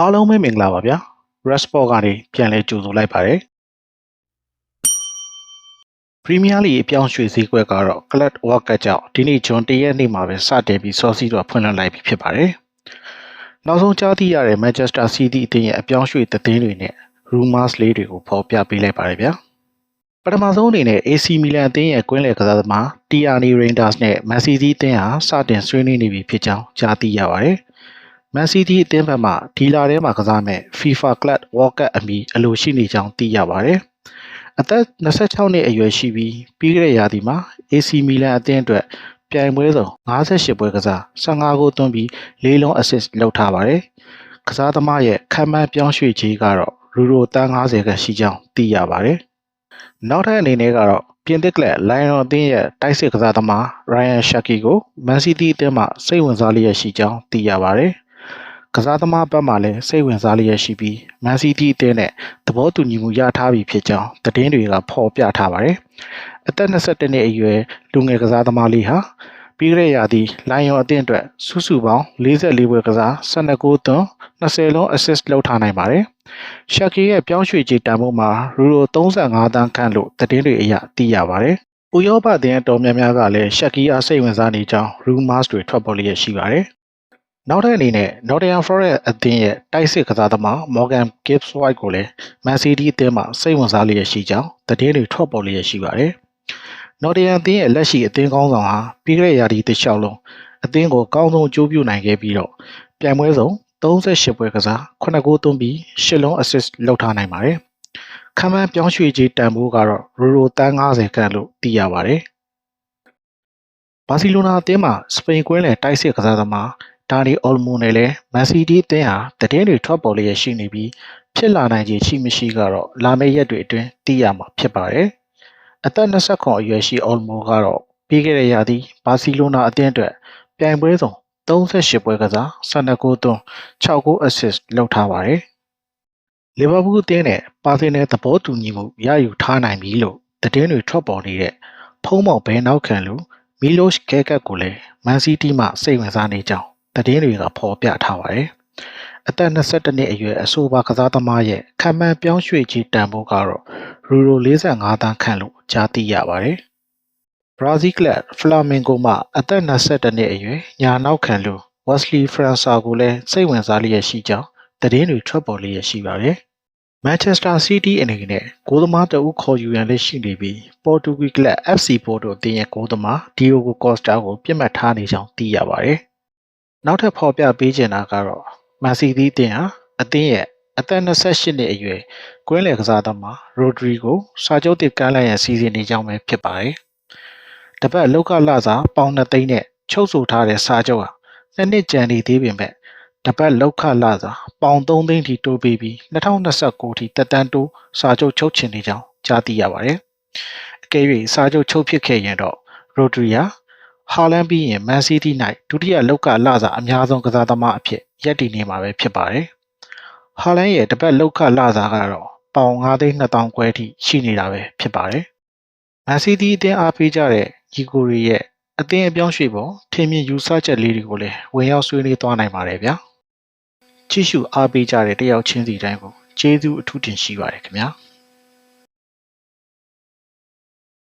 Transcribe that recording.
အားလုံးပဲမင်္ဂလာပါဗျာ Resport ကနေပြန်လဲကြိုဆိုလိုက်ပါတယ်ပရီးမီးယားလိအပြောင်းရွှေ့စည်းကွက်ကတော့ Club World Cup ကြောင့်ဒီနေ့ဂျွန်၁ရက်နေ့မှာပဲစတင်ပြီးစောစီးတော့ဖွင့်လှစ်လိုက်ပြီဖြစ်ပါတယ်နောက်ဆုံးကြားသိရတဲ့ Manchester City အသင်းရဲ့အပြောင်းရွှေ့သတင်းတွေနဲ့ rumors လေးတွေကိုဖော်ပြပေးလိုက်ပါတယ်ဗျာပထမဆုံးအနေနဲ့ AC Milan အသင်းရဲ့ကွင်းလယ်ကစားသမား Tierney Reinders နဲ့ Man City အသင်းဟာစတင်ဆွေးနွေးနေပြီဖြစ်ကြောင်းကြားသိရပါတယ်။ Man City အသင်းဘက်မှဒီလာထဲမှာကစားမဲ့ FIFA Club World Cup အမည်အလိုရှိနေကြောင်းသိရပါတယ်။အသက်26နှစ်အရွယ်ရှိပြီးပြီးခဲ့တဲ့ရာသီမှာ AC Milan အသင်းအတွက်ပြိုင်ပွဲစုံ58ပွဲကစား15ဂိုးသွင်းပြီး၄လုံး assist လုပ်ထားပါတယ်။ကစားသမားရဲ့ခံမှန်းပြောင်းရွှေ့ခြင်းကတော့ရူရိုတန်း90ခန့်ရှိကြောင်းသိရပါတယ်။နောက်ထပ်အနေနဲ့ကတော့ပြင်သစ်ကလပ်လိုင်ရွန်အသင်းရဲ့တိုက်စစ်ကစားသမား Ryan Shaki ကို Man City အသင်းမှစိတ်ဝင်စားလျက်ရှိကြောင်းသိရပါတယ်။ ကစားသမားဘက်မှလည်းစိတ်ဝင်စားလျက်ရှိပြီး Man City အသင်းနဲ့သဘောတူညီမှုရထားပြီဖြစ်ကြောင်းသတင်းတွေကဖော်ပြထားပါတယ်။အသက်22နှစ်အရွယ်လူငယ်ကစားသမားလေးဟာပြီးခဲ့တဲ့ရာသီလိုင်ယွန်အသင်းအတွက်စုစုပေါင်း44ပွဲကစား12ဂိုးသွင်း20လုံး assist လုပ်ထားနိုင်ပါတယ်။ရှက်ကီရဲ့ပြောင်းရွှေ့ခြင်းတန်ဖိုးမှာရူရို35တန်းခန့်လို့သတင်းတွေအရသိရပါတယ်။ဥရောပအသင်းအတော်များများကလည်းရှက်ကီအားစိတ်ဝင်စားနေကြောင်း rumors တွေထွက်ပေါ်လျက်ရှိပါတယ်။ နောက်ထပ်အနေနဲ့ Nottingham Forest အသင်းရဲ့တိုက်စစ်ကစားသမား Morgan Gibbs White ကိုလည်း Man City အသင်းမှစိတ်ဝင်စားလျက်ရှိကြောင်းသတင်းတွေထွက်ပေါ်လျက်ရှိပါတယ်။ Nottingham အသင်းရဲ့လက်ရှိအသင်းကောင်းဆောင်ဟာပြီးခဲ့တဲ့ရာသီတစ်လျှောက်လုံးအသင်းကိုအကောင်းဆုံးအကျိုးပြုနိုင်ခဲ့ပြီးတော့ပြိုင်ပွဲစုံ38ပွဲကစား9ဂိုးသွင်းပြီး10လုံး assist လုပ်ထားနိုင်ပါတယ်။ခံမှန်းပြောင်းရွှေ့ခြင်းတန်ဖိုးကတော့ရိုရိုတန်း90ခန့်လို့သိရပါတယ်။ဘာစီလိုနာအသင်းမှာစပိန်ကွင်းလယ်တိုက်စစ်ကစားသမား ဒါနီအော်လမိုနဲ့လည်းမန်စီးတီးအသင်းဟာတည်င်းတွေထွက်ပေါ်လျက်ရှိနေပြီးဖြစ်လာနိုင်ခြေရှိမရှိကတော့လာမယ့်ရက်တွေအတွင်းသိရမှာဖြစ်ပါတယ်။အသက်20ခွန်အရွယ်ရှိအော်လမိုကတော့ပြီးခဲ့တဲ့ရာသီဘာစီလိုနာအသင်းအတွက်ပြိုင်ပွဲစုံ38ပွဲကစား12ဂိုးသွင်း6ဂိုး assist လုပ်ထားပါတယ်။လီဗာပူးအသင်းနဲ့ပါသင်တဲ့သဘောတူညီမှုရယူထားနိုင်ပြီလို့သတင်းတွေထွက်ပေါ်နေတဲ့ဖုံးမောင်ဘဲနောက်ခံလူမီလို့ဂဲကတ်ကိုလည်းမန်စီးတီးမှစိတ်ဝင်စားနေကြောင်း သတင်းတွေကဖော်ပြထားပါတယ်။အသက်22နှစ်အရွယ်အဆိုပါကစားသမားရဲ့ခံမှန်းပြောင်းရွှေ့ခြင်းတန်ဖိုးကတော့ရူရို45တန်းခန့်လို့ကြားသိရပါတယ်။ဘရာဇီးကလပ်ဖလာမင်ဂိုမှအသက်22နှစ်အရွယ်ညာနောက်ခံလူဝက်စလီဖရန်ဆာကိုလည်းစိတ်ဝင်စားလျက်ရှိကြောင်းသတင်းတွေထွက်ပေါ်လျက်ရှိပါတယ်။မန်ချက်စတာစီးတီးအနေနဲ့ဂိုးသမားတအုပ်ခေါ်ယူရန်လက်ရှိနေပြီးပေါ်တူဂီကလပ် FC ပေါ်တိုအသင်းရဲ့ဂိုးသမားဒီယိုဂိုကော့စတာကိုပြစ်မှတ်ထားနေကြောင်းသိရပါတယ်။ နောက်ထပ်ဖော်ပြပေးချင်တာကတော့မန်စီးတီးအသင်းဟာအသင်းရဲ့အသက်28နှစ်အရွယ်ကွင်းလယ်ကစားသမားရိုဒရီကိုစာချုပ်တစ်ကမ်းလိုက်ရန်စီစဉ်နေကြောင်းပဲဖြစ်ပါတယ်။တပတ်လောက်ခလစာပေါင်2သိန်းနဲ့ချုပ်ဆိုထားတဲ့စာချုပ်ဟာနှစ်နှစ်ကြံနေသေးပေမဲ့တပတ်လောက်ခလစာပေါင်3သိန်းထိတိုးပေးပြီး2029ထိတက်တန်းတိုးစာချုပ်ချုပ်ချင်နေကြောင်းကြားသိရပါတယ်။အကယ်၍စာချုပ်ချုပ်ဖြစ်ခဲ့ရင်တော့ရိုဒရီယာ ဟာလန်ပြီးရင်မန်စီးတီး၌ဒုတိယလောက်ကလစာအများဆုံးကစားသမားအဖြစ်ရပ်တည်နေမှာပဲဖြစ်ပါတယ်။ဟာလန်ရဲ့တပတ်လောက်ခလစာကတော့ပေါင်9သိန်း2000ခွဲထိရှိနေတာပဲဖြစ်ပါတယ်။မန်စီးတီးအသင်းအားပေးကြတဲ့ရီကိုရီရဲ့အသင်းအပြောင်းရွှေ့ပုံထင်မြင်ယူဆချက်လေးတွေကိုလည်းဝင်ရောက်ဆွေးနွေးသွားနိုင်ပါတယ်ဗျာကြည့်ရှုအားပေးကြတဲ့တယောက်ချင်းစီတိုင်းကိုကျေးဇူးအထူးတင်ရှိပါတယ်ခင်ဗျာ။